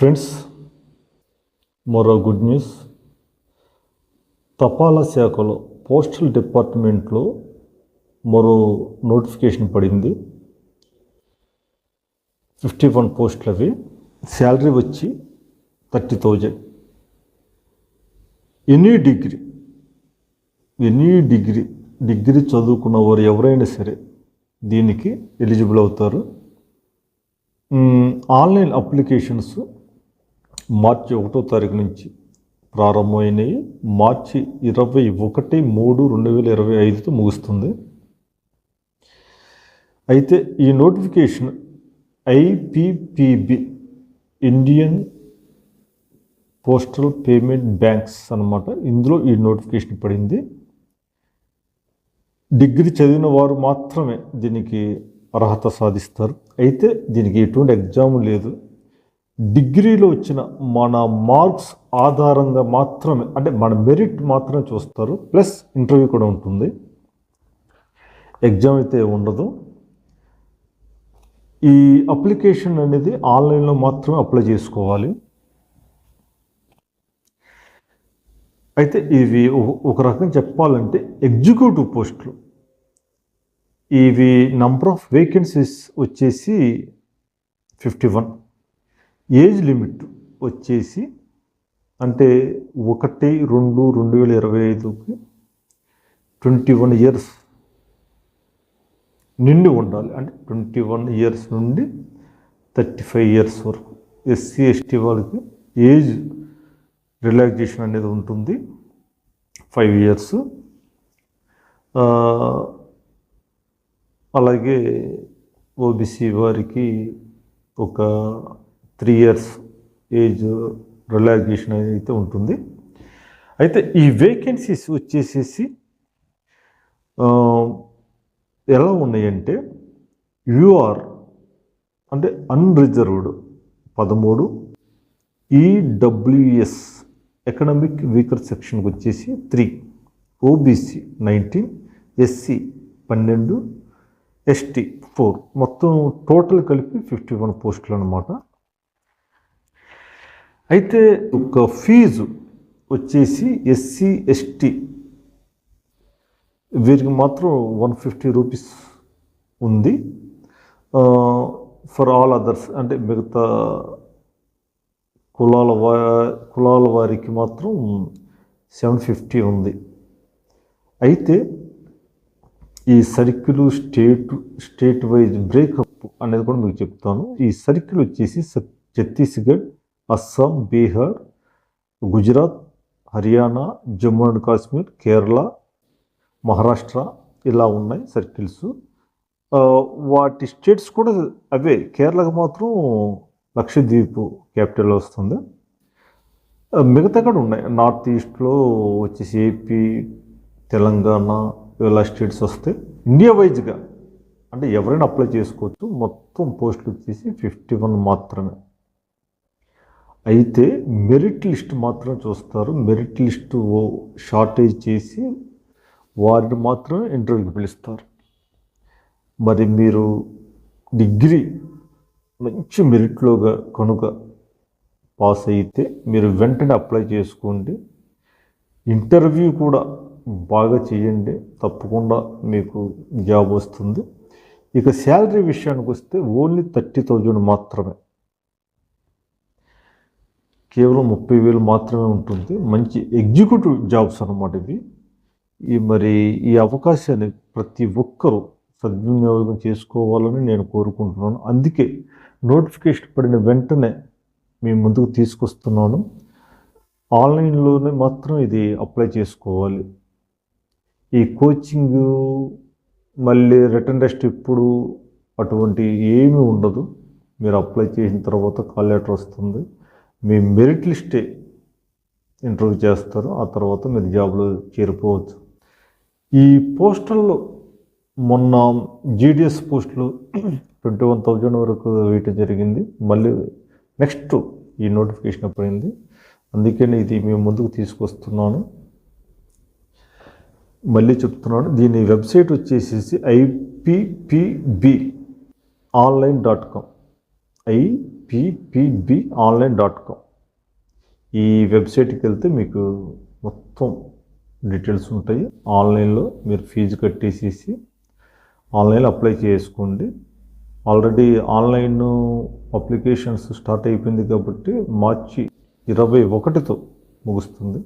Friends మరో good news తపాలా శాఖలో పోస్టల్ డిపార్ట్మెంట్లో మరో నోటిఫికేషన్ పడింది. ఫిఫ్టీ వన్ పోస్టులు అవి శాలరీ వచ్చి thirty thousand any degree any degree degree చదువుకున్న వారు ఎవరైనా సరే దీనికి ఎలిజిబుల్ అవుతారు. Hmm, ఆన్లైన్ అప్లికేషన్స్ మార్చి ఒకటో తారీఖు నుంచి ప్రారంభమైనవి. మార్చి ఇరవై ఒకటి మూడు రెండు వేల ఇరవై ఐదుతో ముగుస్తుంది. అయితే ఈ notification IPPB Indian postal payment banks అన్నమాట. ఇందులో ఈ నోటిఫికేషన్ పడింది. డిగ్రీ చదివిన వారు మాత్రమే దీనికి అర్హత సాధిస్తారు. అయితే దీనికి ఎటువంటి ఎగ్జామ్ లేదు. డిగ్రీలో వచ్చిన మన మార్క్స్ ఆధారంగా మాత్రమే అంటే మన మెరిట్ మాత్రమే చూస్తారు ప్లస్ ఇంటర్వ్యూ కూడా ఉంటుంది. ఎగ్జామ్ అయితే ఉండదు. ఈ అప్లికేషన్ అనేది ఆన్లైన్లో మాత్రమే అప్లై చేసుకోవాలి. అయితే ఇవి ఒక- రకం చెప్పాలంటే ఎగ్జిక్యూటివ్ పోస్టులు. ఇవి నంబర్ ఆఫ్ వేకెన్సీస్ వచ్చేసి ఫిఫ్టీ వన్. ఏజ్ లిమిట్ వచ్చేసి అంటే ఒకటి రెండు రెండు వేల ఇరవై ఐదుకి ట్వంటీ వన్ ఇయర్స్ నిండి ఉండాలి. అంటే ట్వంటీ వన్ ఇయర్స్ నుండి థర్టీ ఫైవ్ ఇయర్స్ వరకు ఎస్సీ ఎస్టీ వాళ్ళకి ఏజ్ రిలాక్సేషన్ అనేది ఉంటుంది. Five years. అలాగే ఓబీసీ వారికి ఒక త్రీ ఇయర్స్ ఏజ్ రిలాక్సేషన్ అయితే ఉంటుంది. అయితే ఈ వేకెన్సీస్ వచ్చేసేసి ఎలా ఉన్నాయంటే యూఆర్ అంటే అన్రిజర్వ్డ్ పదమూడు ఈడబ్ల్యూఎస్ ఎకనామిక్ వీకర్ సెక్షన్కి వచ్చేసి త్రీ ఓబీసీ నైన్టీన్ ఎస్సీ పన్నెండు ఎస్టీ ఫోర్. మొత్తం టోటల్ కలిపి ఫిఫ్టీ వన్ పోస్టులు అనమాట అయితే ఒక ఫీజు వచ్చేసి ఎస్సీ ఎస్టీ. వీరికి మాత్రం వన్ ఫిఫ్టీ రూపీస్ ఉంది. ఫర్ ఆల్ అదర్స్ అంటే మిగతా కులాల వా కులాల వారికి మాత్రం సెవెన్ ఫిఫ్టీ ఉంది. అయితే ఈ circle state state wise breakup అనేది కూడా మీకు చెప్తాను. ఈ సర్కిల్ వచ్చేసి ఛత్తీస్గఢ్ అస్సాం బీహార్ గుజరాత్ హర్యానా జమ్మూ అండ్ కాశ్మీర్ కేరళ మహారాష్ట్ర ఇలా ఉన్నాయి సర్కిల్స్. వాటి స్టేట్స్ కూడా అవే. కేరళకు మాత్రం లక్షద్వీప్ క్యాపిటల్ వస్తుంది. మిగతా కూడా ఉన్నాయి. నార్త్ ఈస్ట్లో వచ్చేసి ఏపీ తెలంగాణ ఇలా స్టేట్స్ వస్తాయి. ఇండియా వైజ్గా అంటే ఎవరైనా అప్లై చేసుకోవచ్చు. మొత్తం పోస్టులు వచ్చేసి ఫిఫ్టీ వన్ మాత్రమే. అయితే మెరిట్ లిస్ట్ మాత్రం చూస్తారు. మెరిట్ లిస్ట్ షార్టేజ్ చేసి వారిని మాత్రం ఇంటర్వ్యూకి పిలుస్తారు. మరి మీరు డిగ్రీ మంచి మెరిట్లోగా కనుక పాస్ అయితే మీరు వెంటనే అప్లై చేసుకోండి. ఇంటర్వ్యూ కూడా బాగా చేయండి. తప్పకుండా మీకు జాబ్ వస్తుంది. ఇక శాలరీ విషయానికి వస్తే ఓన్లీ థర్టీ థౌజండ్ మాత్రమే. కేవలం ముప్పై వేలు మాత్రమే ఉంటుంది. మంచి ఎగ్జిక్యూటివ్ జాబ్స్ అన్నమాట ఇవి. ఈ మరి ఈ అవకాశాన్ని ప్రతి ఒక్కరూ సద్వినియోగం చేసుకోవాలని నేను కోరుకుంటున్నాను. అందుకే నోటిఫికేషన్ పడిన వెంటనే మీ ముందుకు తీసుకొస్తున్నాను. ఆన్లైన్లోనే మాత్రం ఇది అప్లై చేసుకోవాలి. ఈ కోచింగ్ మళ్ళీ రిటర్న్ టెస్ట్ ఇప్పుడు అటువంటి ఏమీ ఉండదు. మీరు అప్లై చేసిన తర్వాత కాల్ లెటర్ వస్తుంది. మీ మెరిట్ లిస్టే ఇంటర్వ్యూ చేస్తారు ఆ తర్వాత మీరు జాబ్లో చేరిపోవచ్చు. ఈ పోస్టల్లో మొన్న జీడిఎస్ పోస్టులు ట్వంటీ వన్ థౌజండ్ వరకు వేయటం జరిగింది. మళ్ళీ నెక్స్ట్ ఈ నోటిఫికేషన్ పడింది అందుకని ఇది మేము ముందుకు తీసుకొస్తున్నాను. మళ్ళీ చెప్తున్నాను దీని వెబ్సైట్ వచ్చేసేసి IPPB online dot com. I IPPB online dot com ఈ వెబ్సైట్కి వెళ్తే మీకు మొత్తం డీటెయిల్స్ ఉంటాయి. ఆన్లైన్లో మీరు ఫీజు కట్టేసేసి ఆన్లైన్లో అప్లై చేసుకోండి. ఆల్రెడీ ఆన్లైన్ అప్లికేషన్స్ స్టార్ట్ అయిపోయింది కాబట్టి మార్చి ఇరవై ఒకటితో ముగుస్తుంది.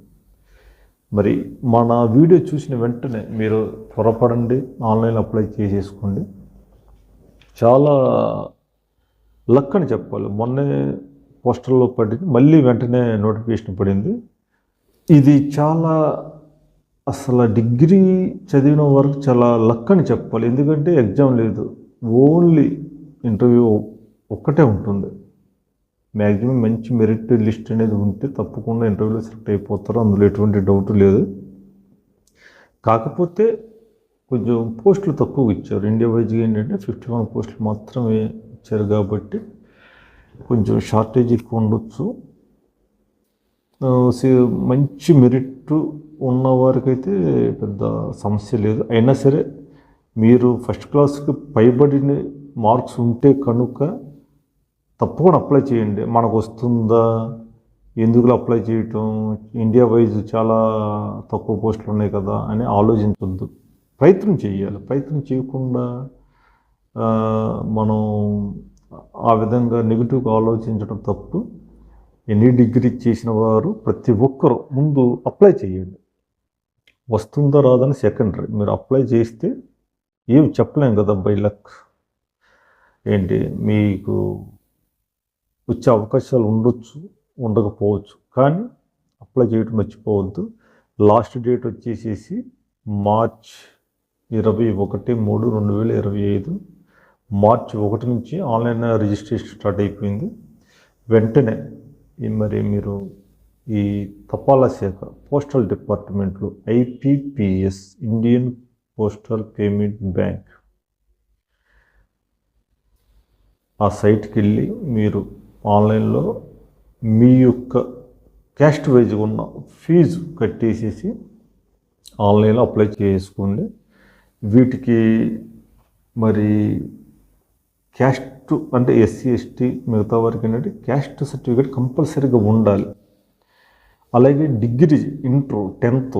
మరి మన వీడియో చూసిన వెంటనే మీరు త్వరపడండి. ఆన్లైన్ అప్లై చేసేసుకోండి. చాలా లక్ అని చెప్పాలి. మొన్నే పోస్టర్లో పడింది మళ్ళీ వెంటనే నోటిఫికేషన్ పడింది. ఇది చాలా అసలు డిగ్రీ చదివిన వరకు చాలా లక్ అని చెప్పాలి. ఎందుకంటే ఎగ్జామ్ లేదు. ఓన్లీ ఇంటర్వ్యూ ఒక్కటే ఉంటుంది. మ్యాక్సిమం మంచి మెరిట్ లిస్ట్ అనేది ఉంటే తప్పకుండా ఇంటర్వ్యూలో సెలెక్ట్ అయిపోతారు. అందులో ఎటువంటి డౌట్ లేదు. కాకపోతే కొంచెం పోస్టులు తక్కువ ఇచ్చారు. ఇండియా వైజ్గా ఏంటంటే ఫిఫ్టీ వన్ పోస్టులు మాత్రమే ఇచ్చారు కాబట్టి కొంచెం షార్టేజ్ ఎక్కువ ఉండొచ్చు. మంచి మెరిట్ ఉన్న వారికైతే పెద్ద సమస్య లేదు. అయినా సరే మీరు ఫస్ట్ క్లాస్కి పైబడిన మార్క్స్ ఉంటే కనుక తప్పకుండా అప్లై చేయండి. మనకు వస్తుందా? ఎందుకు అప్లై చేయటం? ఇండియా వైజ్ చాలా తక్కువ పోస్టులు ఉన్నాయి కదా అని ఆలోచించొద్దు. ప్రయత్నం చేయాలి. ప్రయత్నం చేయకుండా మనం ఆ విధంగా నెగిటివ్గా ఆలోచించడం తప్పు. ఎనీ డిగ్రీ చేసిన వారు ప్రతి ఒక్కరు ముందు అప్లై చేయండి. వస్తుందా రాదని సెకండరీ. మీరు అప్లై చేస్తే ఏం చెప్పలేం కదా బై లక్. ఏంటి? మీకు వచ్చే అవకాశాలు ఉండొచ్చు ఉండకపోవచ్చు. కానీ అప్లై చేయడం మర్చిపోవద్దు. లాస్ట్ డేట్ వచ్చేసేసి మార్చ్ ఇరవై ఒకటి మూడు రెండు వేల ఇరవై ఐదు. మార్చి ఒకటి నుంచి ఆన్లైన్ రిజిస్ట్రేషన్ స్టార్ట్ అయిపోయింది. వెంటనే ఈ మరి మీరు ఈ తపాలా శాఖ పోస్టల్ డిపార్ట్మెంట్లో IPPS Indian postal payment bank ఆ సైట్కి వెళ్ళి మీరు ఆన్లైన్లో మీ యొక్క క్యాస్ట్ వైజ్ ఉన్న ఫీజు కట్టేసేసి ఆన్లైన్లో అప్లై చేసుకోండి. వీటికి మరి క్యాస్ట్ అంటే ఎస్సీ ఎస్టీ మిగతా వారికి ఏంటంటే క్యాస్ట్ సర్టిఫికేట్ కంపల్సరీగా ఉండాలి. అలాగే డిగ్రీ ఇంటర్ టెన్త్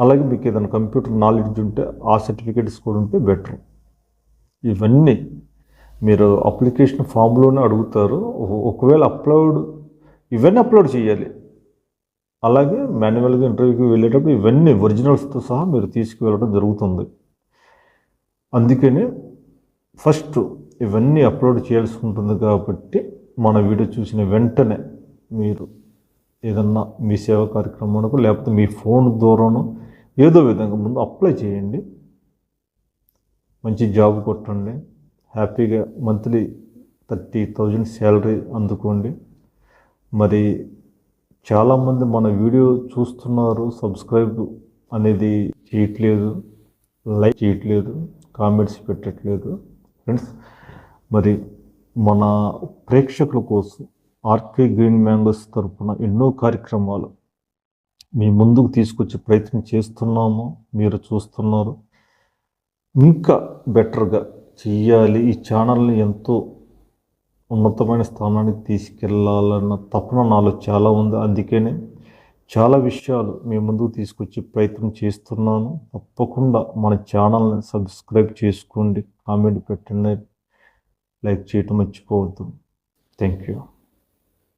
అలాగే మీకు ఏదైనా కంప్యూటర్ నాలెడ్జ్ ఉంటే ఆ సర్టిఫికేట్స్ కూడా ఉంటే బెటర్. ఇవన్నీ మీరు అప్లికేషన్ ఫామ్లోనే అడుగుతారు. ఒకవేళ అప్లోడ్ ఇవన్నీ అప్లోడ్ చేయాలి. అలాగే మాన్యువల్గా ఇంటర్వ్యూకి వెళ్ళేటప్పుడు ఇవన్నీ ఒరిజినల్స్తో సహా మీరు తీసుకువెళ్ళడం జరుగుతుంది. అందుకనే ఫస్ట్ ఇవన్నీ అప్లోడ్ చేయాల్సి ఉంటుంది కాబట్టి మన వీడియో చూసిన వెంటనే మీరు ఏదన్నా మీ సేవా కార్యక్రమానికి లేకపోతే మీ ఫోన్ ద్వారాను ఏదో విధంగా ముందు అప్లై చేయండి. మంచి జాబ్ కొట్టండి. హ్యాపీగా మంత్లీ థర్టీ థౌజండ్ శాలరీ అందుకోండి. మరి చాలామంది మన వీడియో చూస్తున్నారు. సబ్స్క్రైబ్ అనేది చేయట్లేదు. లైక్ చేయట్లేదు. కామెంట్స్ పెట్టట్లేదు. ఫ్రెండ్స్ మరి మన ప్రేక్షకుల కోసం ఆర్కే గ్రీన్ మ్యాంగోస్ తరపున ఎన్నో కార్యక్రమాలు మీ ముందుకు తీసుకొచ్చే ప్రయత్నం చేస్తున్నాము మీరు చూస్తున్నారు. ఇంకా బెటర్గా చెయ్యాలి. ఈ ఛానల్ని ఎంతో ఉన్నతమైన స్థానానికి తీసుకెళ్ళాలన్న తపన నాలో చాలా ఉంది. అందుకనే చాలా విషయాలు మీ ముందుకు తీసుకొచ్చే ప్రయత్నం చేస్తున్నాను. తప్పకుండా మన ఛానల్ని సబ్స్క్రైబ్ చేసుకోండి కామెంట్ పెట్టండి లైక్ చేయటం మర్చిపోవద్దు. Thank you.